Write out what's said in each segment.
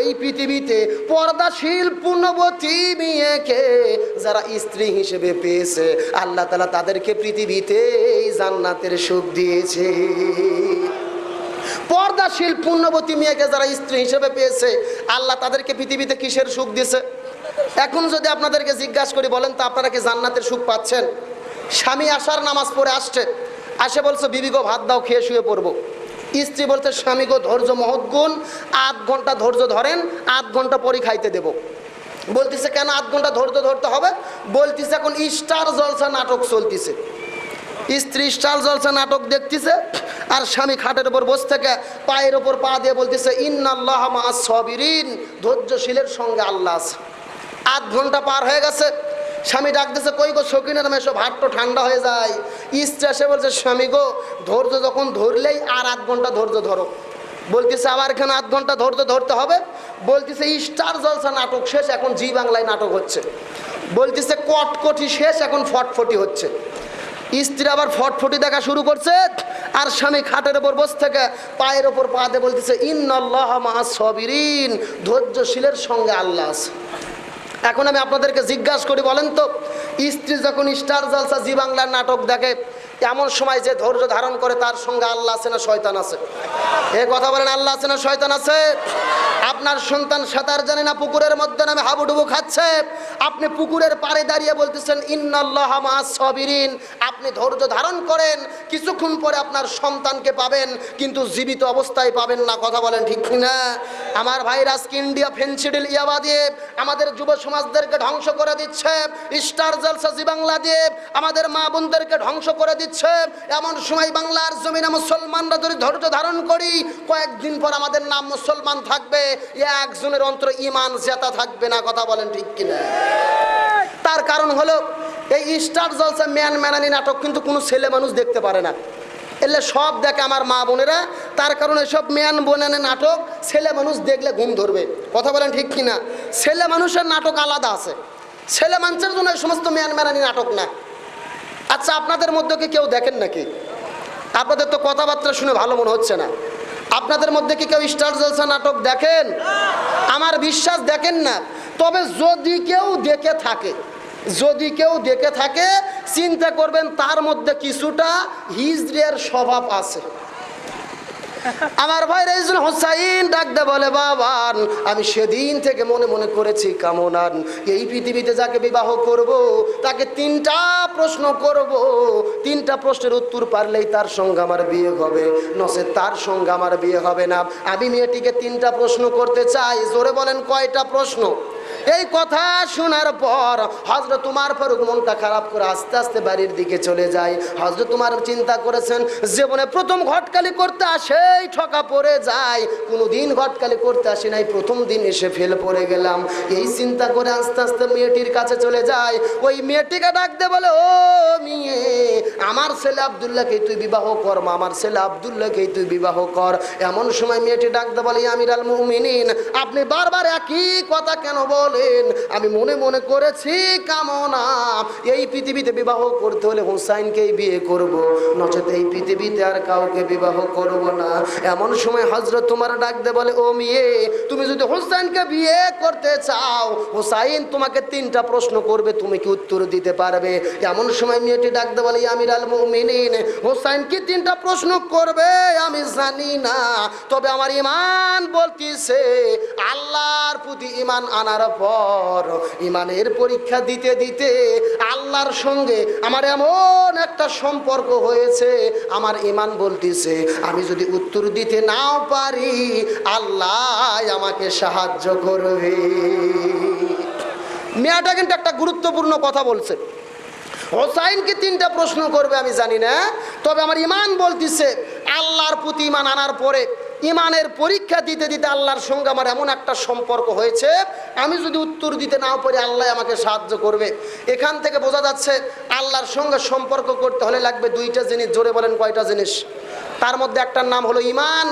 এই পৃথিবীতে পর্দাশীল পূর্ণবতী মেয়েকে যারা স্ত্রী হিসেবে পেয়েছে, আল্লাহ তালা তাদেরকে পৃথিবীতে জান্নাতের সুখ দিয়েছে। পর্দাশীল পূর্ণবতী মেয়েকে যারা স্ত্রী হিসেবে পেয়েছে, আল্লাহ তাদেরকে পৃথিবীতে কিসের সুখ দিয়েছে? এখন যদি আপনাদেরকে জিজ্ঞাসা করি, বলেন তো আপনারা কি জান্নাতের সুখ পাচ্ছেন? স্বামী আসার নামাজ পড়ে আসছে, আসে বলছে, বিবি গো, ভাত দাও, খেয়ে শুয়ে পড়ব। স্ত্রী বলছে, স্বামী গো, ধৈর্য মহৎ গুণ, আধ ঘণ্টা ধৈর্য ধরেন, আধ ঘণ্টা পরই খাইতে দেবো। বলতেছে, কেন আধ ঘণ্টা ধৈর্য ধরতে হবে? বলতেছে, এখন স্টার জলসা নাটক চলতেছে। স্ত্রী স্টার জলসা নাটক দেখতেছে, আর স্বামী খাটের উপর বসে থেকে পায়ের ওপর পা দিয়ে বলতেছে, ইন্নাল্লাহ মা সবিরিন। ধৈর্যশীলের সঙ্গে আল্লাহ আছে। আধ ঘণ্টা পার হয়ে গেছে স্বামী ডাকতেছে, কই গো শকিনের মেশো ভাতটা ঠান্ডা হয়ে যায়? স্ত্রী এসে বলছে, স্বামী গো, ধৈর্য যখন ধরলেই আর আধ ঘণ্টা ধৈর্য ধরো। বলতেছে, আবার এখানে আধ ঘণ্টা ধরতে ধরতে হবে? বলতেছে, স্টার জলসা নাটক শেষ, এখন জি বাংলায় নাটক হচ্ছে। বলতেছে, কটকটি শেষ, এখন ফটফটি হচ্ছে। স্ত্রী আবার ফটফটি দেখা শুরু করছে, আর স্বামী খাটের ওপর বসে থেকে পায়ের ওপর পা দিয়ে বলতেছে, ইন্নাল্লাহ মা সবিরিন, ধৈর্যশীলের সঙ্গে আল্লাহ আছে। এখন আমি আপনাদেরকে জিজ্ঞাসা করি, বলেন তো, স্ত্রী যখন স্টার জলসা জি বাংলার নাটক দেখে এমন সময় যে ধৈর্য ধারণ করে তার সঙ্গে আল্লাহ আছে না শয়তান আছে? এ কথা বলেন, আল্লাহ আছে না শয়তান আছে? আপনার সন্তান সাঁতার জানে না, পুকুরের মধ্যে নামে হাবুডুবু খাচ্ছে। আপনি পুকুরের পাড়ে দাঁড়িয়ে বলতেছেন, ইন্নাল্লাহ মা সবিরিন। আপনি ধৈর্য ধারণ করেন, কিছুক্ষণ পরে আপনার সন্তানকে পাবেন, কিন্তু জীবিত অবস্থায় পাবেন না। কথা বলেন ঠিক না আমার ভাই আজকে ইন্ডিয়া ফেন্সিডিল ইয়াবা দিয়ে আমাদের যুব সমাজদেরকে ধ্বংস করে দিচ্ছে। স্টার জলসা জি বাংলা দিয়ে আমাদের মা বোনদেরকে ধ্বংস করে দিচ্ছে। এমন সময় বাংলার জমিনে মুসলমানরা যদি ধৈর্য ধারণ করি, কয়েকদিন পর আমাদের নাম মুসলমান থাকবে। একজনের অন্তর ইমান জেতা থাকবে না, কথা বলেন ঠিক কিনা? তার কারণ হলো, এই স্টার জলসা ম্যান ম্যানানি নাটক কিন্তু কোনো ছেলে মানুষ দেখতে পারে না। এলে সব দেখে আমার মা বোনেরা, তার কারণে সব ম্যান বোনানে নাটক ছেলে মানুষ দেখলে ঘুম ধরবে। কথা বলেন ঠিক কিনা? ছেলে মানুষের নাটক আলাদা আছে। ছেলে মানুষের জন্য এই সমস্ত ম্যান ম্যানানি নাটক না। আচ্ছা আপনাদের মধ্যে কি কেউ দেখেন নাকি? আপনাদের তো কথাবার্তা শুনে ভালো মনে হচ্ছে না। আপনাদের মধ্যে কি কেউ স্টার জলসা নাটক দেখেন? আমার বিশ্বাস দেখেন না। তবে যদি কেউ দেখে থাকে, যদি কেউ দেখে থাকে, চিন্তা করবেন তার মধ্যে কিছুটা হিজড়ের স্বভাব আছে। আমার ভাই রেজুল হোসাইন ডাকতে বলে, বাবান, আমি সেদিন থেকে মনে মনে করেছি কামনান। এই পৃথিবীতে যাকে বিবাহ করব, তাকে তিনটা প্রশ্ন করব। তিনটা প্রশ্নের উত্তর পারলেই তার সঙ্গে আমার বিয়ে হবে। নসে তার সঙ্গে আমার বিয়ে হবে না। আমি মেয়েটিকে তিনটা প্রশ্ন করতে চাই। জোরে বলেন, কয়টা প্রশ্ন? এই কথা শোনার পর হজরত তোমার ফারুক মনটা খারাপ করে আস্তে আস্তে বাড়ির দিকে চলে যায়। হজরত তোমার চিন্তা করেছেন জীবনে প্রথম ঘটকালি করতে আসেই ঠকা পড়ে যায়। কোনো দিন ঘটকালি করতে আসে নাই প্রথম দিন এসে ফেল পড়ে গেলাম। এই চিন্তা করে আস্তে আস্তে মেয়েটির কাছে চলে যায়। ওই মেয়েটিকে ডাকতে বলে ও মেয়ে আমার ছেলে আবদুল্লাহকে তুই বিবাহ কর মা, আমার ছেলে আবদুল্লাহকে তুই বিবাহ কর। এমন সময় মেয়েটি ডাকতে বলে আমির আল মুমিনিন আপনি বারবার একই কথা কেন বলেন, আমি মনে মনে করেছি, কামনা, এই পৃথিবীতে বিবাহ করতে হলে হুসাইনকেই বিয়ে করব। নচেত এই পৃথিবীতে আর কাউকে বিবাহ করব না। এমন সময় হজরত তোমার ডাকতে বলে, ও মেয়ে, তুমি যদি হুসাইনকে বিয়ে করতে চাও, হুসাইন তোমাকে তিনটা প্রশ্ন করবে, তুমি কি উত্তর দিতে পারবে? এমন সময় মেয়েটি ডাকতে বলে আমির আল মুমিনিন, হুসাইন কি তিনটা প্রশ্ন করবে? আমি জানি না। তবে আমার ইমান বলতিছে, আল্লাহর প্রতি ইমান আনার পর ইমানের পরীক্ষা দিতে দিতে আল্লাহর সঙ্গে আমার এমন একটা সম্পর্ক হয়েছে, আমার ইমান বলতিছে, আমি যদি উত্তর দিতে নাও পারি, আল্লাহ আমাকে সাহায্য করবে। মেয়েটা কিন্তু একটা গুরুত্বপূর্ণ কথা বলছে। হোসাইনকে তিনটা প্রশ্ন করবে, আমি জানি না, তবে আমার ইমান বলতিছে, আল্লাহর প্রতি ইমান আনার পরে ইমানের পরীক্ষা দিতে দিতে আল্লাহর সঙ্গে আমার এমন একটা সম্পর্ক হয়েছে, আমি যদি উত্তর দিতে নাও পারি, আল্লাহ আমাকে সাহায্য করবে। এখান থেকে বোঝা যাচ্ছে আল্লাহর সঙ্গে সম্পর্ক করতে হলে লাগবে দুইটা জিনিস, জোরে বলেন কয়টা জিনিস। তার মধ্যে একটার নাম হলো ইমান,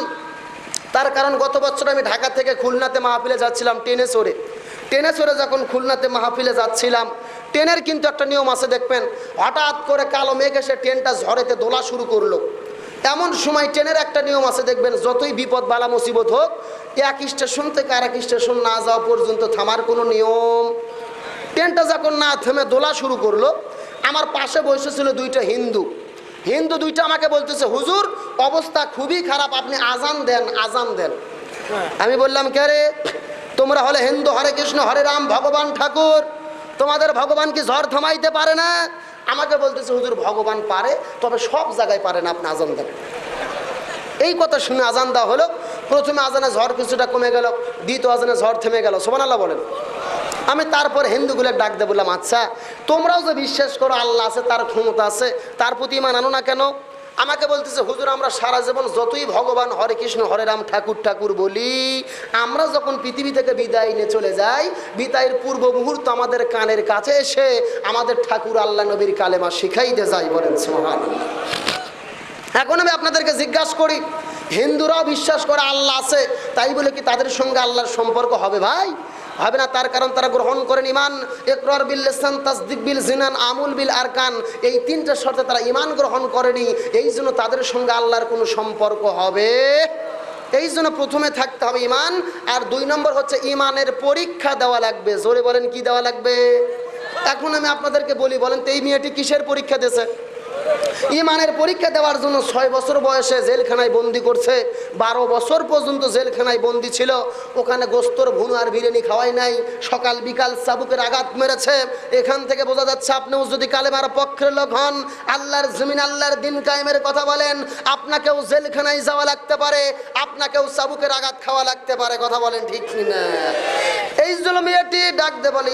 তার কারণ গত বছর আমি ঢাকা থেকে খুলনাতে মাহফিলে যাচ্ছিলাম, ট্রেনে চড়ে। ট্রেনে চড়ে যখন খুলনাতে মাহফিলে যাচ্ছিলাম, ট্রেনের কিন্তু একটা নিয়ম আছে, দেখবেন, হঠাৎ করে কালো মেঘ এসে ট্রেনটা ঝড়েতে দোলা শুরু করল। এমন সময় ট্রেনের একটা নিয়ম আছে দেখবেন যতই বিপদ বালা মুসিবত হোক এক স্টেশন থেকে আর এক স্টেশন না যাওয়া পর্যন্ত থামার কোনো নিয়ম। ট্রেনটা যখন না থেমে দোলা শুরু করল আমার পাশে বসেছিল দুইটা হিন্দু। হিন্দু দুইটা আমাকে বলতেছে হুজুর অবস্থা খুবই খারাপ আপনি আজান দেন আজান দেন। আমি বললাম কে রে? তোমরা হলে হিন্দু হরে কৃষ্ণ হরে রাম ভগবান ঠাকুর। তোমাদের ভগবান কি ঝড় থামাইতে পারে না? আমাকে বলতেছে, হুজুর, ভগবান পারে, তবে সব জায়গায় পারেন আপনি আজান দেন। এই কথা শুনে আজান দেওয়া হলো। প্রথমে আজানে ঝড় কিছুটা কমে গেল, দ্বিতীয় আজানে ঝড় থেমে গেল। সোমান আল্লাহ বলেন। আমি তারপর হিন্দুগুলো ডাক দিয়ে বললাম আচ্ছা তোমরাও যে বিশ্বাস করো, আল্লাহ আছে, তার ক্ষমতা আছে, তার প্রতি ইমান আনো না কেন? আমাকে বলতেছে, হুজুর, আমরা সারা জীবন যতই ভগবান হরে কৃষ্ণ, হরে রাম, ঠাকুর ঠাকুর বলি, আমরা যখন পৃথিবী থেকে বিদায় নিয়ে চলে যাই, বিদায়ের পূর্ব মুহূর্ত আমাদের কানের কাছে এসে আমাদের ঠাকুর আল্লাহ নবীর কালেমা শিখাইতে যাই বলেন সোহান এখন আমি আপনাদেরকে জিজ্ঞাসা করি, হিন্দুরাও বিশ্বাস করে আল্লাহ আছে, তাই বলে কি তাদের সঙ্গে আল্লাহর সম্পর্ক হবে ভাই? হবে না, তার কারণ তারা গ্রহণ করেন ইমান একরর বিল লেসান, তাসদিক বিল জিনান, আমুল বিল আরকান, এই তিনটা শর্তে তারা ইমান গ্রহণ করেনি। এই জন্য তাদের সঙ্গে আল্লাহর কোনো সম্পর্ক হবে। এই জন্য প্রথমে থাকতে হবে ইমান আর দুই নম্বর হচ্ছে ইমানের পরীক্ষা দেওয়া লাগবে। জোরে বলেন, কি দেওয়া লাগবে? এখন আমি আপনাদেরকে বলি, বলেন তো, এই মেয়েটি কিসের পরীক্ষা দিয়েছে? ইমানের পরীক্ষা দেওয়ার জন্য ছয় বছর বয়সে জেলখানায় বন্দি করছে। বারো বছর পর্যন্ত জেলখানায় বন্দি ছিল। ওখানে গোস্তর, ভুনু আর বিরিয়ানি খাওয়াই নাই। সকাল বিকাল চাবুকের আঘাত মেরেছে। এখান থেকে বোঝা যাচ্ছে আপনিও যদি কালেমার পক্ষের লোক হন, আল্লাহর জমিন, আল্লাহর দিন কায়েমের কথা বলেন, আপনাকেও জেলখানায় যাওয়া লাগতে পারে, আপনাকেও চাবুকের আঘাত খাওয়া লাগতে পারে, কথা বলেন ঠিক না এই জন্য ডাক দে বলি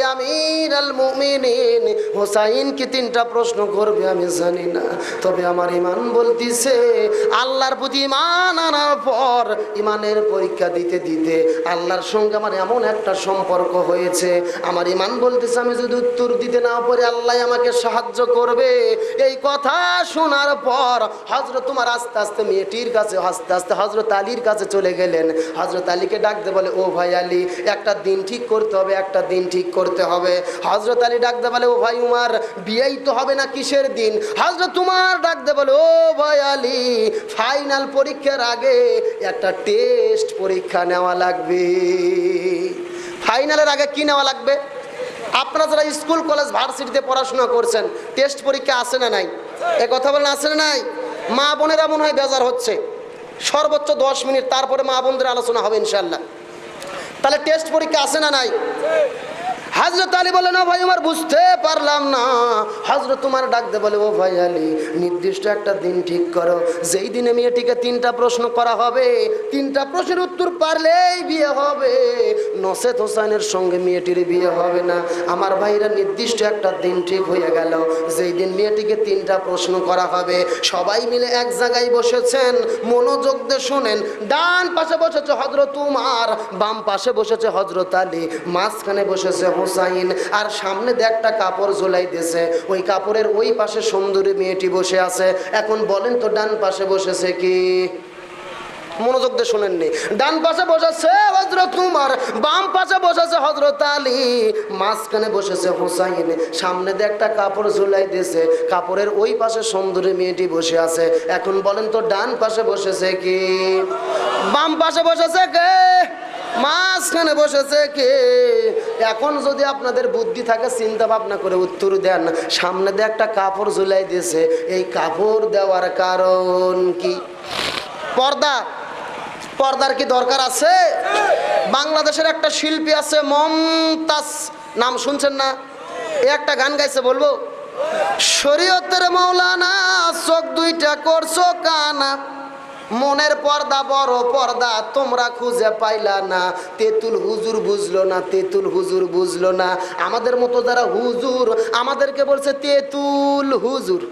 মুমিনিন হোসাইন কি তিনটা প্রশ্ন করবে আমি জানি না। তবে আমার ইমান বলতিছে, আল্লাহর প্রতি ইমান আনার পর ইমানের পরীক্ষা দিতে দিতে আল্লাহর সঙ্গে আমার এমন একটা সম্পর্ক হয়েছে। আমার ইমান বলতেছে, আমি যদি উত্তর দিতে না পারি, আল্লাহ আমাকে সাহায্য করবে। এই কথা শোনার পর হজরত তোমার আস্তে আস্তে মেয়েটির কাছে, আস্তে আস্তে হজরত আলীর কাছে চলে গেলেন। হজরত আলীকে ডাকতে বলে, ও ভাই আলী, একটা দিন ঠিক করতে হবে, একটা দিন ঠিক করতে হবে। হজরত আলী ডাকতে বলে, ও ভাই উমার, বিয়েই তো হবে না কিসের দিন? হজরত তোমার ডাকতে বলে, ও ভাই আলী ফাইনাল পরীক্ষার আগে একটা টেস্ট পরীক্ষা নেওয়া লাগবে। ফাইনালের আগে কি নেওয়া লাগবে? আপনারা যারা স্কুল কলেজ ভার্সিটিতে পড়াশোনা করছেন টেস্ট পরীক্ষা আছে না নাই? এ কথা বলেন, আছে না নাই? মা বোনেরা মনে হয় বেজার হচ্ছে। সর্বোচ্চ দশ মিনিট, তারপরে মা বোনদের আলোচনা হবে ইনশাল্লাহ তাহলে টেস্ট পরীক্ষা আছে না নাই? হাজরত আলী বলে, না ভাই, আমার বুঝতে পারলাম না। হাজরত তোমার ডাকতে বলে, ও ভাই আলী, নির্দিষ্ট একটা দিন ঠিক করো। যেই দিনে মেয়েটিকে তিনটা প্রশ্ন করা হবে, তিনটা প্রশ্নের উত্তর পারলেই বিয়ে হবে। নসেদ হোসেনের সঙ্গে মেয়েটির বিয়ে হবে না। আমার ভাইরা নির্দিষ্ট একটা দিন ঠিক হয়ে গেল। যেই দিন মেয়েটিকে তিনটা প্রশ্ন করা হবে, সবাই মিলে এক জায়গায় বসেছেন। মনোযোগ দিয়ে শোনেন। ডান পাশে বসেছে হজরত উমার, বাম পাশে বসেছে হজরত আলী। মাঝখানে বসেছে হোসাইন, আর সামনে দিয়ে একটা কাপড় ঝোলাই দিয়েছে। ওই কাপড়ের ওই পাশে সুন্দরী মেয়েটি বসে আছে। এখন বলেন তো, ডান পাশে বসেছে কি? মনোযোগ দিয়ে শোনেননি। ডান পাশে বসেছে হজরত উমার, বাম পাশে বসেছে হজরত আলী। মাঝখানে বসেছে হোসাইন। সামনে দিয়ে একটা কাপড় ঝুলাই দিয়েছে। কাপড়ের ওই পাশে সুন্দরী মেয়েটি বসে আছে। এখন বলেন তো, ডান পাশে বসেছে কি? বাম পাশে বসেছে কে? মাঝখানে বসেছে কে? এখন যদি আপনাদের বুদ্ধি থাকে, চিন্তা ভাবনা করে উত্তর দেন সামনে দিয়ে একটা কাপড় ঝুলাই দিয়েছে। এই কাপড় দেওয়ার কারণ কি? পর্দা। পর্দার কি দরকার আছে? বাংলাদেশের একটা শিল্পী আছে মমতাজ। নাম শুনছেন না? এ একটা গান গাইছে, বলব? শরীয়তের মৌলানা, চোখ দুইটা করছ কানা। মনের পর্দা বড় পর্দা, তোমরা খুঁজে পাইলা না। তেঁতুল হুজুর বুঝলো না, তেঁতুল হুজুর বুঝলো না। আমাদের মতো যারা হুজুর, আমাদেরকে বলছে তেঁতুল হুজুর।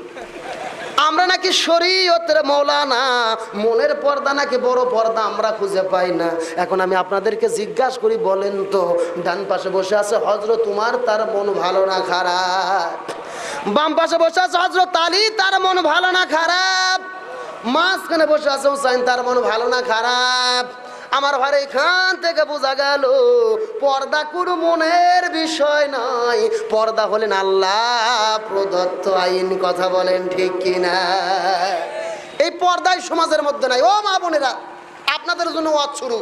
আমরা নাকি শরীয়তের মৌলানা, মনের পর্দা নাকি বড় পর্দা, আমরা খুঁজে পাই না। এখন আমি আপনাদেরকে জিজ্ঞাসা করি, বলেন তো, ডান পাশে বসে আছে হজরত তোমার তার মন ভালো না খারাপ? বাম পাশে বসে আছে হজরত আলী, তার মন ভালো না খারাপ? মাঝখানে বসে আছে হুসাইন, তার মন ভালো না, খারাপ। আমার ঘরে এখান থেকে বোঝা গেল, পর্দা কোনো মনের বিষয় নয় পর্দা হলেন আল্লাহ, প্রদত্ত আইন, কথা বলেন ঠিক কিনা? এই পর্দায় সমাজের মধ্যে নাই। ও মা বোনেরা, আপনাদের জন্য ওয়াজ শুরু।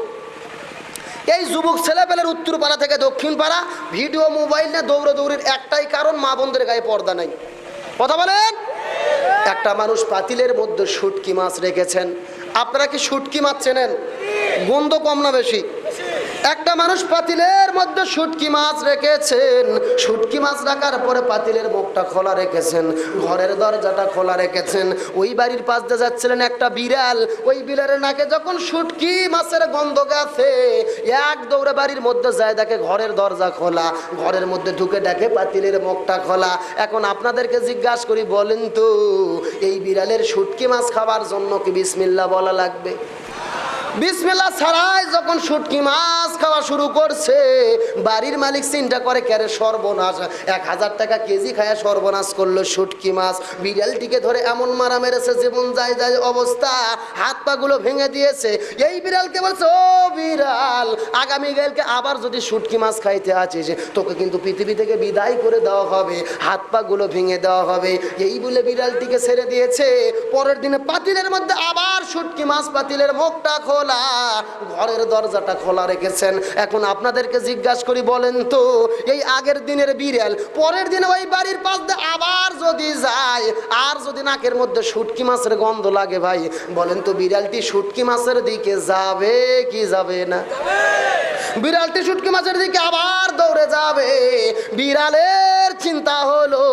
এই যুবক ছেলেপেলের উত্তর পাড়া থেকে দক্ষিণ পাড়া ভিডিও মোবাইল নিয়ে দৌড়ে দৌড়ির একটাই কারণ, মা বোনদের গায়ে পর্দা নাই। কথা বলেন? একটা মানুষ পাতিলের মধ্যে শুটকি মাছ রেখেছেন। আপনারা কি শুটকি মাছ চেনেন? গন্ধ কম না বেশি? একটা মানুষ পাতিলের মধ্যে শুটকি মাছ রেখেছেন। শুটকি মাছ রাখার পরে পাতিলের মুখটা খোলা রেখেছেন, ঘরের দরজাটা খোলা রেখেছেন। ওই বাড়ির পাশ দিয়ে যাচ্ছিলেন একটা বিড়াল। ওই বিড়ালের নাকে যখন শুটকি মাছের গন্ধ গেছে, এক দৌড়ে বাড়ির মধ্যে যায়, দেখে ঘরের দরজা খোলা। ঘরের মধ্যে ঢুকে দেখে পাতিলের মুখটা খোলা। এখন আপনাদেরকে জিজ্ঞাসা করি, বলেন তো, এই বিড়ালের শুটকি মাছ খাবার জন্য কি বিসমিল্লা বলা লাগবে? বিসমিল্লা ছাড়াই যখন শুটকি মাছ খাওয়া শুরু করছে, বাড়ির মালিক চিন্তা করে ক্যারে সর্বনাশ, এক হাজার টাকা কেজি খায় সর্বনাশ করল শুটকি মাছ। বিড়ালটিকে ধরে এমন মারা মেরেছে, জীবন যায় যায় অবস্থা, হাত পাগুলো ভেঙে দিয়েছে। এই বিড়ালকে বলছে, ও বিড়াল, আগামী কালকে আবার যদি শুটকি মাছ খাইতে আছিস তোকে কিন্তু পৃথিবী থেকে বিদায় করে দেওয়া হবে, হাত পাগুলো ভেঙে দেওয়া হবে। এই বলে বিড়ালটিকে ছেড়ে দিয়েছে। পরের দিনে পাতিলের মধ্যে আবার শুটকি মাছ পাতিলের মুখটা খোলা। ঘরের দরজাটা খোলা রেখেছেন। এখন আপনাদেরকে জিজ্ঞাসা করি, বলেন তো, এই আগের দিনের বিড়াল, পরের দিনে ওই বাড়ির পাশ দিয়ে যদি যায়, আর যদি নাকের মধ্যে শুটকি মাছের গন্ধ লাগে ভাই, বলেন তো বিড়ালটি শুটকি মাছের দিকে যাবে কি যাবে না? বিড়ালটি শুটকি মাছের দিকে আবার দৌড়ে যাবে। বিড়ালের চিন্তা হলো,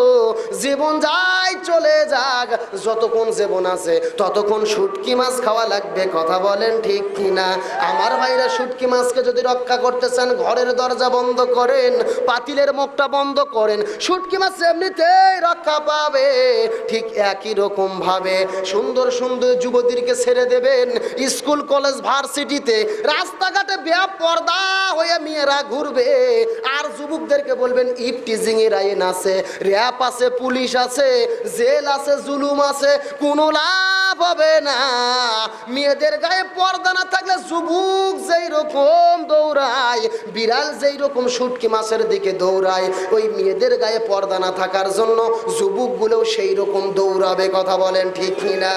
জীবন যায় চলে যাক, যতক্ষণ জীবন আছে, ততক্ষণ শুটকি মাছ খাওয়া লাগবে, কথা বলেন ঠিক কিনা? আমার ভাইরা শুটকি মাছকে যদি রক্ষা করতে চান ঘরের দরজা বন্ধ করেন, পাতিলের মুখটা বন্ধ করেন, শুটকি মাছ এমনিতেই রক্ষা পাবে ঠিক একই রকম ভাবে সুন্দর সুন্দর যুবতীকে ছেড়ে দেবেন স্কুল, কলেজ, ভার্সিটিতে। রাস্তাঘাটে বেয়া পর্দা হয়ে মেয়েরা ঘুরবে। আর যুবকদেরকে বলবেন ইফ টিজিং এর আইন আছে র্যাপ আছে, পুলিশ আছে, জেল আছে, জুলুম আছে, কোনো লাভ হবে না। মেয়েদের গায়ে পর্দা না থাকলে যুবক যেই রকম দৌড়ায়, বিড়াল যেই রকম শুটকি মাছের দিকে দৌড়ায়, ওই মেয়েদের গায়ে পর্দা না থাকার জন্য যুবকগুলোও সেই রকম দৌড়াবে, কথা বলেন ঠিক কিনা?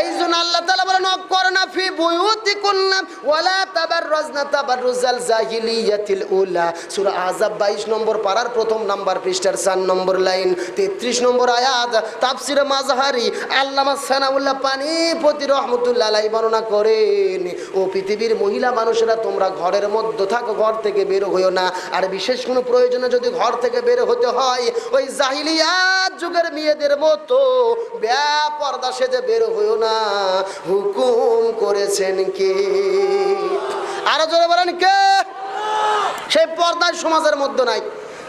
এই জন্য আল্লাহ তাআলা বলেন করনা ফি বুয়ুতিকুন্না ওয়ালা তাবাররাজনা তাবাররুজাল জাহিলিয়াতিল উলা। সূরা আযাব 22 নম্বর পারার প্রথম নাম্বার পৃষ্ঠার 4 নম্বর লাইন 33 নম্বর আয়াত, তাফসিরে মাযহারি আল্লামা সানাউল্লাহ পানিপতি রহমাতুল্লাহ আলাইহি বর্ণনা করেন, ও পৃথিবীর মহিলা মানুষেরা, তোমরা ঘরের মধ্যে থাকো, ঘর থেকে বের হইও না। আর বিশেষ কোনো প্রয়োজনে যদি ঘর থেকে বের হতে হয়, ওই যুগের মেয়েদের মতো ব্যাপর্দা সেজে বের হইও না। হুকুম করেছেন কে? আরও জোরে বলেন কে? সেই পর্দায় সমাজের মধ্যে নাই।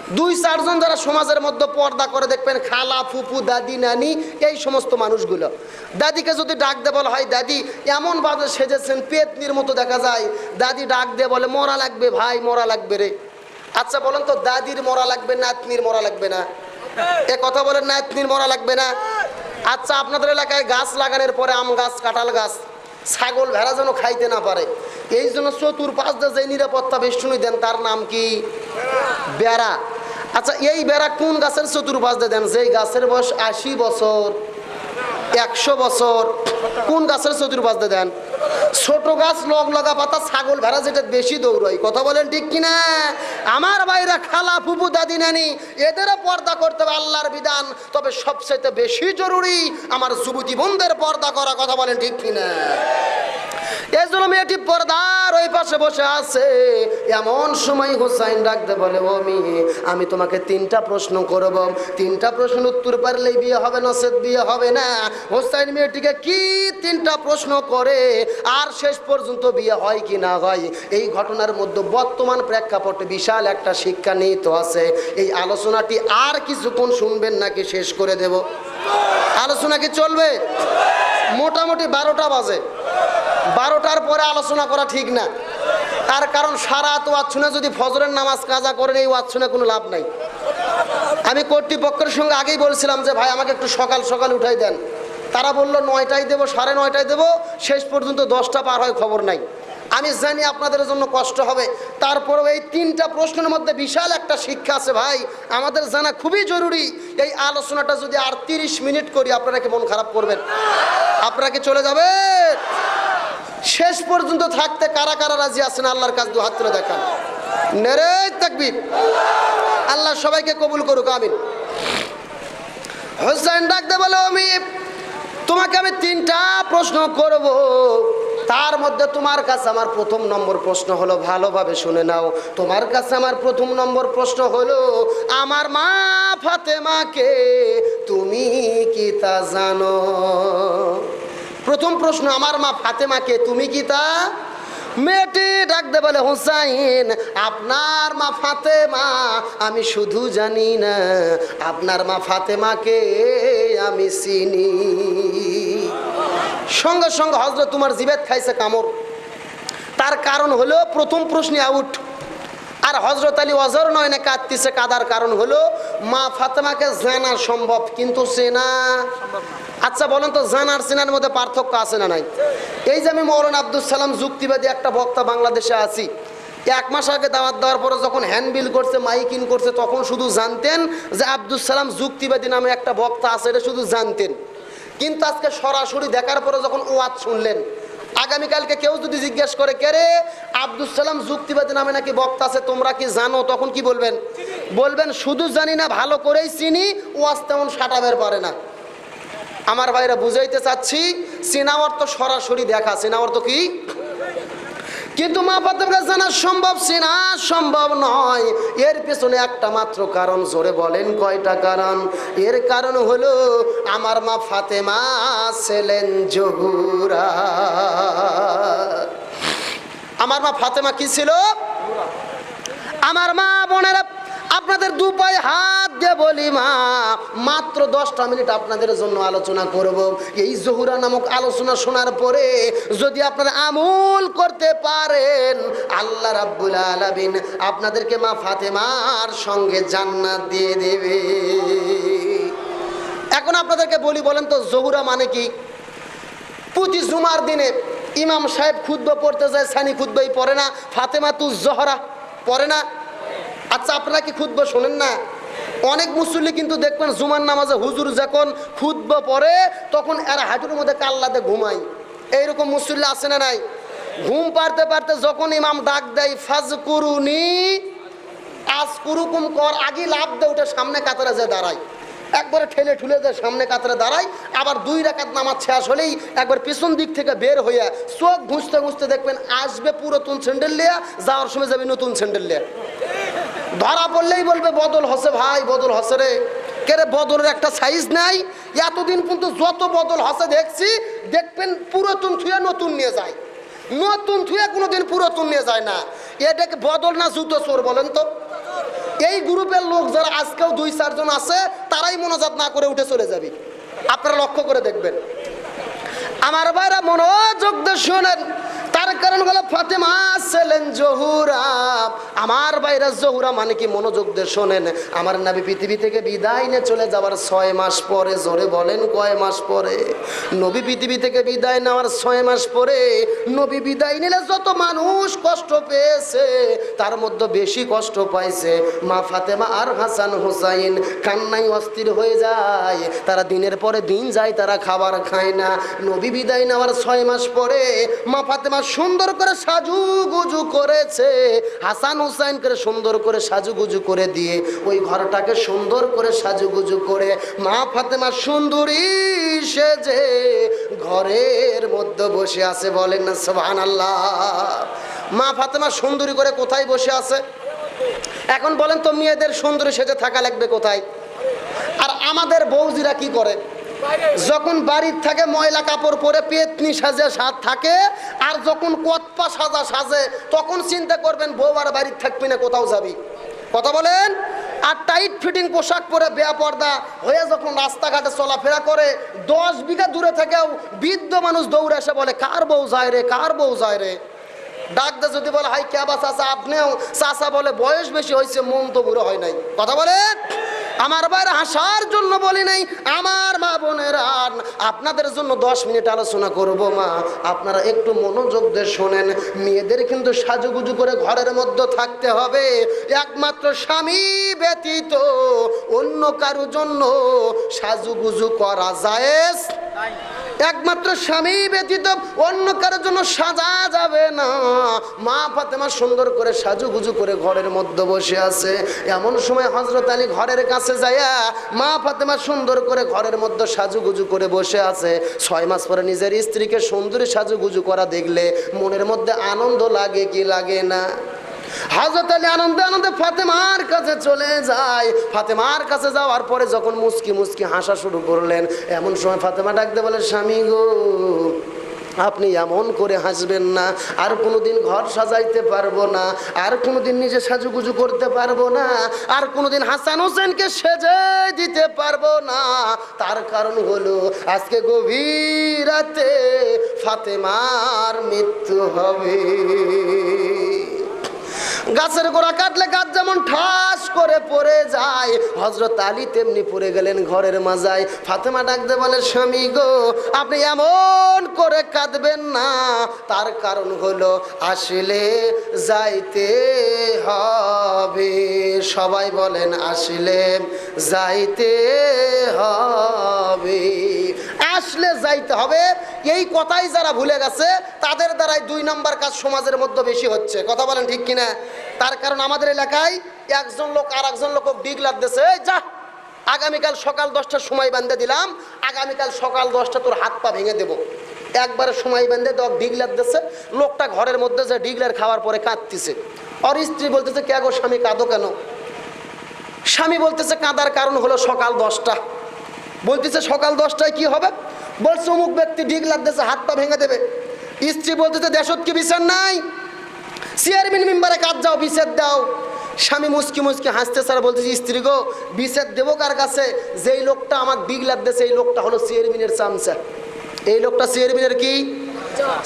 দুই চারজন যারা সমাজের মধ্যে পর্দা করে দেখবেন, খালা, ফুপু, দাদি, নানি, এই সমস্ত মানুষগুলো। দাদিকে যদি ডাক দে বলা হয়, দাদি, এমন বাজে সেজেছেন, পেতনির মতো দেখা যায়। দাদি ডাক দিয়ে বলে, মরা লাগবে ভাই, মরা লাগবে রে। আচ্ছা বলেন তো, দাদির মরা লাগবে, নাতনির মরা লাগবে না? এ কথা বলেন নাতনির মরা লাগবে না। আচ্ছা আপনাদের এলাকায় গাছ লাগানোর পরে আম গাছ, কাঁঠাল গাছ, ছাগল, ভেড়া যেন খাইতে না পারে। এই জন্য চতুর পাঁচ যে নিরাপত্তা বেষ্টনী দেন, তার নাম কি? বেড়া। আচ্ছা এই বেড়া কোন গাছের চতুর্পাশ দেন? যেই গাছের বয়স আশি বছর, একশো বছর, কোন গাছের চতুর্পাশ দেন? ছোট গাছ লগ লগা পাতা, ছাগল ভেড়া যেটা বেশি দৌড়াই। কথা বলেন ঠিক কিনা? আমার ভাইরা খালা, ফুপু, দাদি, নানি, এদেরও পর্দা করতে হবে, আল্লাহর বিধান। তবে সবচেয়ে বেশি জরুরি আমার যুবতী বোনদের পর্দা করা, কথা বলেন ঠিক কিনা? এই জন্য মেয়েটি পর্দা পাশে বসে আছে। এমন সময় হুসাইন ডাকতে বলে, ও মেয়ে, আমি তোমাকে তিনটা প্রশ্ন করব। তিনটা প্রশ্ন উত্তর পারলেই বিয়ে হবে নসেদ বিয়ে হবে না। হুসাইন মেয়েটিকে কি তিনটা প্রশ্ন করে? আর শেষ পর্যন্ত বিয়ে হয় কি না হয়? এই ঘটনার মধ্যে বর্তমান প্রেক্ষাপটে বিশাল একটা শিক্ষা নিহিত আছে। এই আলোচনাটি আর কিছুক্ষণ শুনবেন নাকি শেষ করে দেব? আলোচনা কি চলবে? মোটামুটি বারোটা বাজে। বারোটার পরে আলোচনা করা ঠিক না। তার কারণ সারা তো ওয়াচ্ছুনে যদি ফজরের নামাজ কাজা করেন, এই ওয়াচ্ছুনে কোনো লাভ নাই। আমি কর্তৃপক্ষের সঙ্গে আগেই বলছিলাম যে, ভাই, আমাকে একটু সকাল সকাল উঠাই দেন। তারা বলল, নয়টায় দেবো, সাড়ে নয়টায় দেবো, শেষ পর্যন্ত দশটা পার হয়, খবর নাই। আমি জানি আপনাদের জন্য কষ্ট হবে। তারপরেও এই তিনটা প্রশ্নের মধ্যে বিশাল একটা শিক্ষা আছে, ভাই, আমাদের জানা খুবই জরুরি। এই আলোচনাটা যদি আর তিরিশ মিনিট করি, আপনারা কি মন খারাপ করবেন? আপনারা কি চলে যাবেন? শেষ পর্যন্ত থাকতে কারা কারা রাজি আছেন? আল্লাহর কাছে দু হাত দেখান। নেরে তাকবীর। আল্লাহ সবাইকে কবুল করুক, আমিন। হোসেন ডাকতে বলো আমি তোমাকে আমি তিনটা প্রশ্ন করব। তার মধ্যে তোমার কাছে আমার প্রথম নম্বর প্রশ্ন হলো, ভালোভাবে শুনে নাও। তোমার কাছে আমার প্রথম নম্বর প্রশ্ন হলো, আমার মা ফাতেমাকে তুমি কি তা জানো? প্রথম প্রশ্ন আমার মা ফাতেমাকে, তুমি কি তা? মেয়েটি ডাকতে বলে, হুসাইন, আপনার মা ফাতেমা, আমি শুধু জানি না, আপনার মা ফাতেমাকে আমি চিনি। সঙ্গে সঙ্গে হজরত তোমার জিবেত খাইছে কামড়। তার কারণ হলো প্রথম প্রশ্নে আউট। আর হজরত আলী অজর নয়নে কাঁদতেছে, কাদার কারণ হলো মা ফাতেমাকে জানা সম্ভব, কিন্তু চেনা আচ্ছা বলেন তো, জান আর চেনার মধ্যে পার্থক্য আছে না নাই? এই যে আমি মৌলানা আব্দুল সালাম যুক্তিবাদী একটা বক্তা বাংলাদেশে আছি, এক মাস আগে দাওয়াত দেওয়ার পরে যখন হ্যান্ডবিল করছে, মাইকিং করছে, তখন শুধু জানতেন যে আব্দুল সালাম যুক্তিবাদী নামে একটা বক্তা আছে, এটা শুধু জানতেন। কিন্তু আজকে সরাসরি দেখার পরে যখন ওয়াজ শুনলেন, আগামীকালকে কেউ যদি জিজ্ঞেস করে, কে রে, আব্দুল সালাম যুক্তিবাদী নামে নাকি বক্তা আছে, তোমরা কি জানো? তখন কি বলবেন? বলবেন, শুধু জানি না, ভালো করেই চিনি, ওয়াজ তেমন সাটাবের পারে না। আমার ভাইরা বুঝাইতে চাচ্ছি সিনাওয়ার তো সরাসরি দেখা সিনাওয়ার তো কি? কিন্তু মা ফাতেমাকে জানা সম্ভব সিনা সম্ভব নয়। এর পেছনে একটা মাত্র কারণ, জোরে বলেন কয়টা কারণ? এর কারণ হলো, আমার মা ফাতেমা ছিলেন জহুরা। আমার মা ফাতেমা কি ছিল? আমার মা বোনেরা আপনাদের দু পায়ে হাত দিয়ে বলি, মা, মাত্র দশটা মিনিট আপনাদের জন্য আলোচনা করব। এই জহুরা নামক আলোচনা শোনার পরে যদি আপনারা আমল করতে পারেন, আল্লাহ রাব্বুল আলামিন আপনাদেরকে মা ফাতেমার সঙ্গে জান্নাত দিয়ে দেবে। এখন আপনাদেরকে বলি, বলেন তো, জহুরা মানে কি? প্রতি জুমার দিনে ইমাম সাহেব খুদ্ পড়তে যায়, সানি খুদ্বাই পড়ে না ফাতেমা তু জহরা পড়ে না আচ্ছা আপনারা কি খুদ্ শোনেন না? অনেক মুসল্লি কিন্তু দেখবেন জুমার নামাজে হুজুর যখন খুদ্ পড়ে, তখন এরা হাঁটুর মধ্যে কাল্লাতে ঘুমায়। এইরকম মুসল্লি আছে না নাই? ঘুম পারতে পারতে যখন ইমাম ডাক দেয় ফাজ করুনি আজ কুরুকুম কর আগে লাভ দে উঠে সামনে কাতারে যে দাঁড়ায়। একবারে ঠেলে ঠুলে যে সামনে কাতারে দাঁড়ায়, আবার দুই রাকাত নামাজ শেষ হলেই একবার পিছন দিক থেকে বের হইয়া চোখ ঘুষতে ঘুষতে দেখবেন আসবে পুরাতন স্যান্ডেল লিয়া, যাওয়ার সময় যাবে নতুন স্যান্ডেল লিয়া। ধরা পড়লেই বলবে, বদল হসে ভাই, বদল হসে রে। কেরে বদলের একটা সাইজ নাই? এতদিন কিন্তু যত বদল হসে দেখছি, দেখবেন পুরাতন থুয়ে নতুন নিয়ে যায়। নতুন থুয়ে কোনোদিন পুরাতন নিয়ে যায় না। এটাকে বদল না জুতো চোর বলেন তো? এই গ্রুপের লোক যারা আজকেও দুই চারজন আছে, তারাই মনোজাত না করে উঠে চলে যাবে। আপনারা লক্ষ্য করে দেখবেন। আমার ভাইরা মনোযোগ শোনেন। কারণ হলো ফাতেমা ছিলেন জহুরা। আমার বাইরা জহুরা মানে কি মনোযোগ দিয়ে শোনেন। আমার নাবি পৃথিবী থেকে বিদায় নিয়ে চলে যাওয়ার ছয় মাস পরে, জোরে বলেন কয় মাস পরে? নবী পৃথিবী থেকে বিদায় নেওয়ার ছয় মাস পরে, নবী বিদায় নিলে যত মানুষ কষ্ট পেয়েছে, তার মধ্যে বেশি কষ্ট পাইছে মা ফাতেমা আর হাসান হুসাইন। কান্নাই অস্থির হয়ে যায়। তারা দিনের পরে দিন যায়, তারা খাবার খায় না। নবী বিদায় নেওয়ার ছয় মাস পরে মা ফাতেমা সুন্দর করে সাজু গুজু করেছে। হাসান হুসাইন করে সুন্দর করে সাজুগুজু করে দিয়ে ওই ঘরটাকে সুন্দর করে সাজুগুজু করে মা ফাতেমা সুন্দরী সেজে ঘরের মধ্যে বসে আছে বলেন না সোহান আল্লাহ মা ফাতেমা সুন্দরী করে কোথায় বসে আছে? এখন বলেন তো মেয়েদের সুন্দরী সেজে থাকা লাগবে কোথায়? আর আমাদের বৌজিরা কি করে? যখন বাড়ির থাকে ময়লা কাপড় পরে পেতনি সাজে সাজ থাকে, আর যখন কতপা সাজা সাজে, তখন চিন্তা করবেন বউ আর বাড়ির থাকবি না, কোথাও যাবি। কথা বলেন? আর টাইট ফিটিং পোশাক পরে বেয়া পর্দা হয়ে যখন রাস্তাঘাটে চলাফেরা করে, দশ বিঘা দূরে থেকেও বৃদ্ধ মানুষ দৌড়ে এসে বলে, কার বউ যায় রে, কার বউ যায় রে? ডাকতে যদি বলে, হাই ক্যাবা চাচা? আপনিও চাচা বলে বয়স বেশি হয়েছে, মন তো বুড়ো হয় নাই। কথা বলেন? আমার বাইরে হাসার জন্য বলি নাই, আমার মা বোনেরা, আপনাদের জন্য দশ মিনিট আলোচনা করব মা। আপনারা একটু মনোযোগ দিয়ে শোনেন, মেয়েদের কিন্তু সাজুগুজু করে ঘরের মধ্যে থাকতে হবে। একমাত্র স্বামী ব্যতীত অন্য কারোর জন্য সাজুগুজু করা যায় একমাত্র স্বামী ব্যতীত অন্য কারোর জন্য সাজা যাবে না। মা ফাতেমা সুন্দর করে সাজুগুজু করে ঘরের মধ্যে বসে আছে। এমন সময় হজরত আলী ঘরের কাছে যাইয়া মা ফাতেমা সুন্দর করে ঘরের মধ্যে সাজুগুজু করে বসে আছে। ছয় মাস পরে নিজের স্ত্রীকে সুন্দরী সাজুগুজু করা দেখলে মনের মধ্যে আনন্দ লাগে কি লাগে না? হাজরত আলী আনন্দে আনন্দে ফাতেমার কাছে চলে যায়। ফাতেমার কাছে যাওয়ার পরে যখন মুস্কি মুস্কি হাসা শুরু করলেন, এমন সময় ফাতেমা ডাকতে বলে, স্বামী গো আপনি এমন করে হাসবেন না, আর কোনো দিন ঘর সাজাইতে পারব না, আর কোনো দিন নিজে সাজুগুজু করতে পারব না, আর কোনোদিন হাসান হোসেনকে সেজে দিতে পারব না। তার কারণ হলো, আজকে গভীর রাতে ফাতেমার মৃত্যু হবে। গাছের গোড়া কাটলে গাছ যেমন ঠাস করে পড়ে যায়। হজরত আলী তেমনি পড়ে গেলেন ঘরের মাজায়। ফাতেমা ডাকতে বলে, স্বামী গো, আপনি এমন করে কাঁদবেন না। তার কারণ হলো, আসলে যাইতে হবে। সবাই বলেন, আসলে যাইতে হবে। আসলে যাইতে হবে। এই কথাই যারা ভুলে গেছে, তাদের দ্বারাই দুই নম্বর কাজ সমাজের মধ্যে বেশি হচ্ছে। কথা বলেন ঠিক কিনা? তার কারণ আমাদের এলাকায় একজন লোক আর একজন লোক ডিগ লাগতেছে "এই যা, আগামীকাল সকাল দশটার সময় বান্ধে দিলাম, আগামীকাল সকাল দশটা তোর হাত পা ভেঙে দেবো। একবারে সময় বেঁধে দক ডিগলার দিচ্ছে লোকটা ঘরের মধ্যে যে ডিগলার খাওয়ার পরে কাঁদতেছে। আর স্ত্রী বলতেছে, কে গো স্বামী, কাঁদো কেন? স্বামী বলতেছে, কাঁদার কারণ হলো সকাল দশটা। বলতেছে, সকাল দশটায় কি হবে? বলছে অমুক ব্যক্তি ডিগ লাগতেছে হাত পা ভেঙে দেবে। স্ত্রী বলতেছে, দেশত কি বিচার নাই? চেয়ারম্যান মেম্বারে কাজ যাও বিচার দাও। স্বামী মুসকি মুসকি হাসতে স্যার বলতেছে, স্ত্রী গো, বিচার দেবো কার কাছে? যেই লোকটা আমার ডিগ লাগতেছে, এই লোকটা হলো চেয়ারম্যানের চামচা। এই লোকটা চেয়ারম্যানের কি?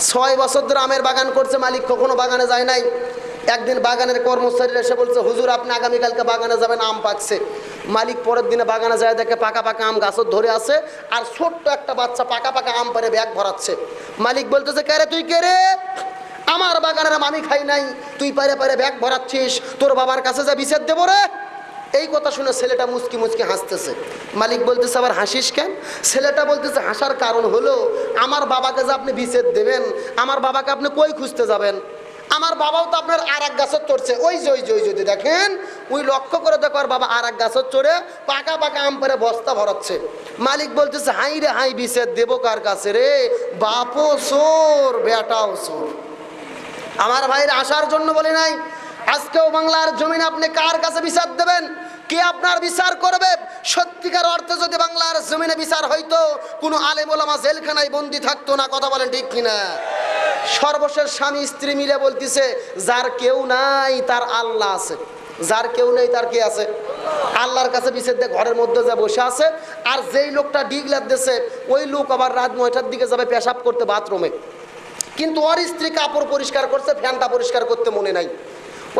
ছয় বছর ধরে আমের বাগান করছে, মালিক কখনো বাগানে যায় নাই। একদিন বাগানের কর্মচারীরা এসে বলছে, হুজুর, আপনি আগামীকালকে বাগানে যাবেন, আম পাকছে। মালিক পরের দিনে বাগানে যায় দেখে পাকা পাকা আম গাছত ধরে আছে আর ছোট্ট একটা বাচ্চা পাকা পাকা আম পারে ব্যাগ ভরাচ্ছে। মালিক বলতেছে, কে রে তুই, কে রে? আমার বাগানের আম খাই নাই। তুই পারে পারে ব্যাগ ভরাচ্ছিস। তোর বাবার কাছে যা বিচার দেবো রে। এই কথা শুনে ছেলেটা মুচকি মুচকি হাসতেছে। মালিক বলতেছে, আবার হাসিস কেন? ছেলেটা বলতেছে, হাসার কারণ হলো, আমার বাবাকে যে আপনি বিছেদ দেবেন, আমার বাবাকে আপনি কই খুঁজতে যাবেন? আমার বাবাও তো আপনার আর এক গাছত চড়ছে। ওই যে ওই যে, ওই যদি দেখেন? ওই লক্ষ্য করে দেখো আর বাবা আর এক গাছত চড়ে পাকা পাকা আম পেরে বস্তা ভরাচ্ছে। মালিক বলতেছে, হাই রে, হাই বিছেদ দেবো কার কাছে রে? বাপও সোর বেটাও সোর আমার ভাইয়ের আসার জন্য বলি নাই, আজকেও বাংলার জমিন আপনি কার কাছে বিচার দেবেন? কে আপনার বিচার করবে? সত্যিকার অর্থে যদি বাংলার জমিনে বিচার হইতো, কোনো আলেমোলামা জেলখানায় বন্দি থাকতো না, কথা বলেন ঠিক কিনা? সর্বশেষ স্বামী স্ত্রী মিলে বলতেছে, যার কেউ নাই, তার আল্লাহ আছে। যার কেউ নেই, তার কে আছে? আল্লাহর কাছে বিশেষ দিয়ে ঘরের মধ্যে যা বসে আছে, আর যেই লোকটা ডিগলার লাগতেছে ওই লোক আবার রাত নয়টার দিকে যাবে পেশাব করতে বাথরুমে। কিন্তু ওর স্ত্রী কাপড় পরিষ্কার করছে, ফ্যানটা পরিষ্কার করতে মনে নাই।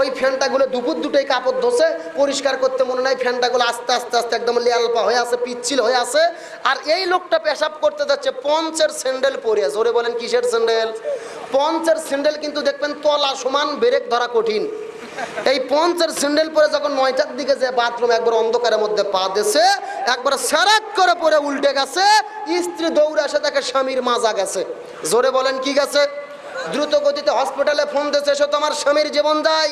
ওই ফ্যানটাগুলো দুপুর দুটোই কাপড় ধসে পরিষ্কার করতে মনে নাই, ফ্যানটাগুলো আস্তে আস্তে আস্তে একদম লিয়ালপা হয়ে আছে, পিচ্ছিল হয়ে আছে। আর এই লোকটা পেশাব করতে যাচ্ছে পঞ্চের স্যান্ডেল পরে ওরে বলেন কিসের স্যান্ডেল? পঞ্চের স্যান্ডেল কিন্তু দেখবেন তলা সমান, ব্রেক ধরা কঠিন। এই পঞ্চের স্যান্ডেল পরে যখন নয়টার দিকে যে বাথরুম একবার অন্ধকারের মধ্যে পা দিয়েছে, একবার স্যারাক করে পরে উল্টে গেছে, স্ত্রী দৌড়ে আসে তাকে স্বামীর মাজা গেছে। জোরে বলেন কি গেছে? দ্রুত গতিতে হসপিটালে ফোন দিয়েছে, এসে তোমার স্বামীর জীবন যায়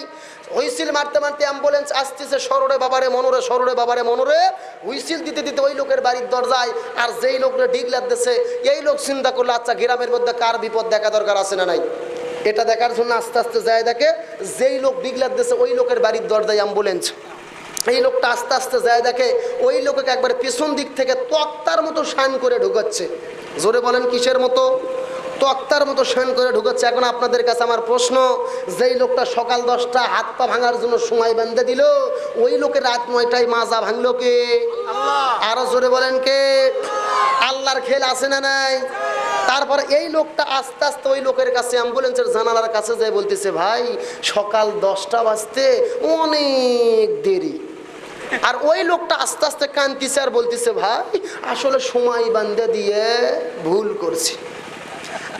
হুইসিল মারতে মারতে অ্যাম্বুলেন্স আসতেছে সরোরে বাবারে, মনোরে সরোরে বাবারে, মনোরে। হুইসিল দিতে দিতে ওই লোকের বাড়ির দরজায়, আর যেই লোকরা ডিগ লাগতেছে, এই লোক চিন্তা করল আচ্ছা গ্রামের মধ্যে কার বিপদ দেখা দরকার আছে না নাই? এটা দেখার জন্য আস্তে আস্তে যায় দেখে, যেই লোক ডিগ লাগতেছে, ওই লোকের বাড়ির দরজায় অ্যাম্বুলেন্স এই লোকটা আস্তে আস্তে যায় দেখে, ওই লোককে একবার পেছন দিক থেকে তক্তার মতো শান করে ঢুকাচ্ছে। জোরে বলেন, কিসের মতো? তক্তার মতো শান করে ঢুকাচ্ছে এখন আপনাদের কাছে আমার প্রশ্ন যেই লোকটা সকাল দশটা হাত পা ভাঙার জন্য সময় বেঁধে দিল ওই লোকের রাত নয়টায় মাজা ভাঙলো কে? আরও জোরে বলেন কে? আল্লাহর খেল আছে না নাই? তারপর এই লোকটা আস্তে আস্তে ওই লোকের কাছে অ্যাম্বুলেন্সের জানালার কাছে যায় বলতেছে ভাই সকাল দশটা বাজতে অনেক দেরি। আর ওই লোকটা আস্তে আস্তে কান্তিছে আর বলতেছে ভাই আসলে সময় বান্ধে দিয়ে ভুল করছি।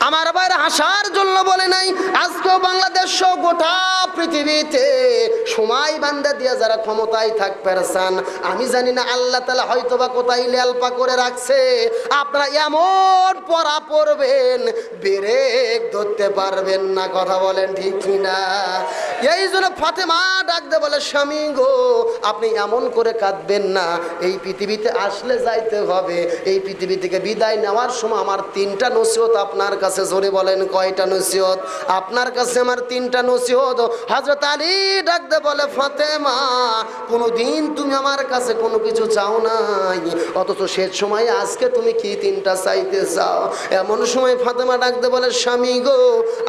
আমার বাইরে হাসার জন্য বলে নাই, আজকেও বাংলাদেশ গোটা পৃথিবীতে সময় বান্দা দিয়ে যারা ক্ষমতায় থাকবে চান আমি জানি না আল্লাহ তালা হয়তো বা কোথায় লেলপা করে রাখছে। আপনারা এমন পড়া পড়বেন, ব্রেক ধরতে পারবেন না, কথা বলেন ঠিক কিনা? এই জন্য ফাতেমা ডাকতে বলে, স্বামী গো, আপনি এমন করে কাঁদবেন না, এই পৃথিবীতে আসলে যাইতে হবে, এই পৃথিবী থেকে বিদায় নেওয়ার সময় আমার তিনটা নসিহত আপনার কাছে জোরে বলেন, কয়টা নসিহত? আপনার কাছে আমার তিনটা নসিহত। হজরত আলী ডাকতে বলে, ফাতেমা, কোনোদিন তুমি আমার কাছে কোনো কিছু চাও নাই। অথচ শেষ সময় আজকে তুমি কি তিনটা চাইতে চাও? এমন সময় ফাতেমা ডাকতে বলে, স্বামী গো,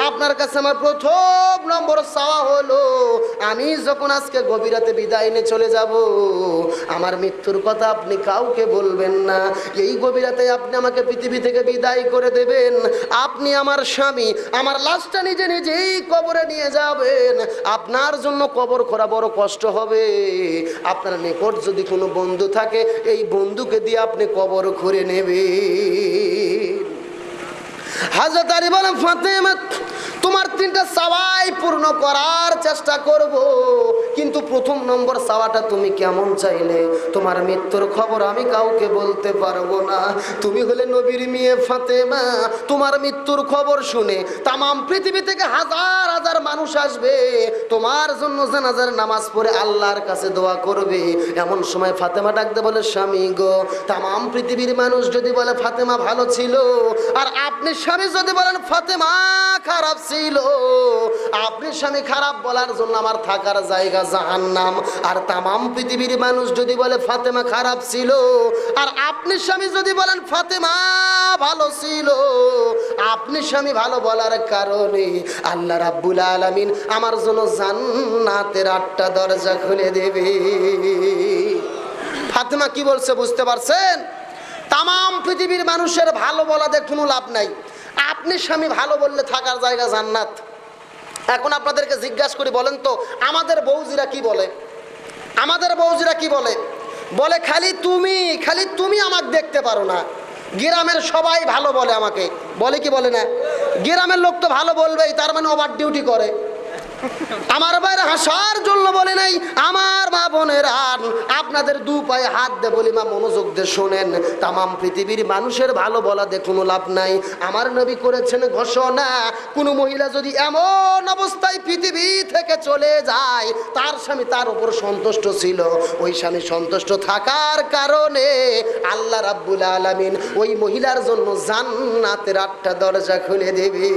আপনার কাছে আমার প্রথম নম্বর চাওয়া হলো, আমি যখন আজকে গভীরাতে বিদায় নিয়ে চলে যাব, আমার মৃত্যুর কথা আপনি কাউকে বলবেন না। এই গভীরাতে আপনি আমাকে পৃথিবী থেকে বিদায় করে দেবেন। আপনি আমার স্বামী, আমার লাশটা নিজে নিজেই কবরে নিয়ে যাবেন। আপনার জন্য কবর করা বড় কষ্ট হবে। আপনার নিকট যদি কোনো বন্ধু থাকে, এই বন্ধুকে দিয়ে আপনি কবর করে নেবেন। হাজরত আলী বলেন, ফাতেমা, তোমার তিনটা চাওয়াই পূর্ণ করার চেষ্টা করব, কিন্তু প্রথম নম্বর চাওয়াটা তুমি কেমন চাইলে? তোমার মৃত্যুর খবর আমি কাউকে বলতে পারব না। তুমি হলে নবীর মেয়ে ফাতেমা। তোমার মৃত্যুর খবর শুনে তামাম পৃথিবী থেকে হাজার হাজার মানুষ আসবে। তোমার জন্য জানাজার নামাজ পড়ে আল্লাহর কাছে দোয়া করবে। এমন সময় ফাতেমা ডাকতে বলে, স্বামী গো, তামাম পৃথিবীর মানুষ যদি বলে, ফাতেমা ভালো ছিল, আর আপনি স্বামী যদি বলেন, ফাতেমা খারাপ ছিল। আপনি স্বামী খারাপ বলার জন্য আমার থাকার জায়গা জাহান্নাম। আর তামাম পৃথিবীর মানুষ যদি বলে, ফাতেমা খারাপ ছিল। আর আপনি স্বামী যদি বলেন, ফাতেমা ভালো ছিল। আপনি স্বামী ভালো বলার কারণে আল্লাহ রাব্বুল আলামিন আমার জন্য জান্নাতের আটটা দরজা খুলে দেবে। ফাতেমা কি বলছে বুঝতে পারছেন? তামাম পৃথিবীর মানুষের ভালো বলাতে কোনো লাভ নাই। আপনি স্বামী ভালো বললে থাকার জায়গা জান্নাত। এখন আপনাদেরকে জিজ্ঞাসা করি, বলেন তো, আমাদের বৌজিরা কি বলে? আমাদের বৌজিরা কি বলে? বলে, খালি তুমি খালি তুমি আমাকে দেখতে পারো না। গ্রামের সবাই ভালো বলে আমাকে। বলে কি বলে না? গ্রামের লোক তো ভালো বলবেই, তার মানে ওভার ডিউটি করে। আমার বাইরে হাসার জন্য বলে নাই, আমার মা বোনের আর আপনাদের দু পায়ে হাত দে বলি মা, মনোযোগ দিয়ে শোনেন। তামাম পৃথিবীর মানুষের ভালো বলা দিয়ে কোনো লাভ নাই। আমার নবী করেছেন ঘোষণা, কোনো মহিলা যদি এমন অবস্থায় পৃথিবী থেকে চলে যায়, তার স্বামী তার উপর সন্তুষ্ট ছিল। ওই স্বামী সন্তুষ্ট থাকার কারণে আল্লাহ রাব্বুল আলামিন ওই মহিলার জন্য জান্নাতের আটটা দরজা খুলে দেবে।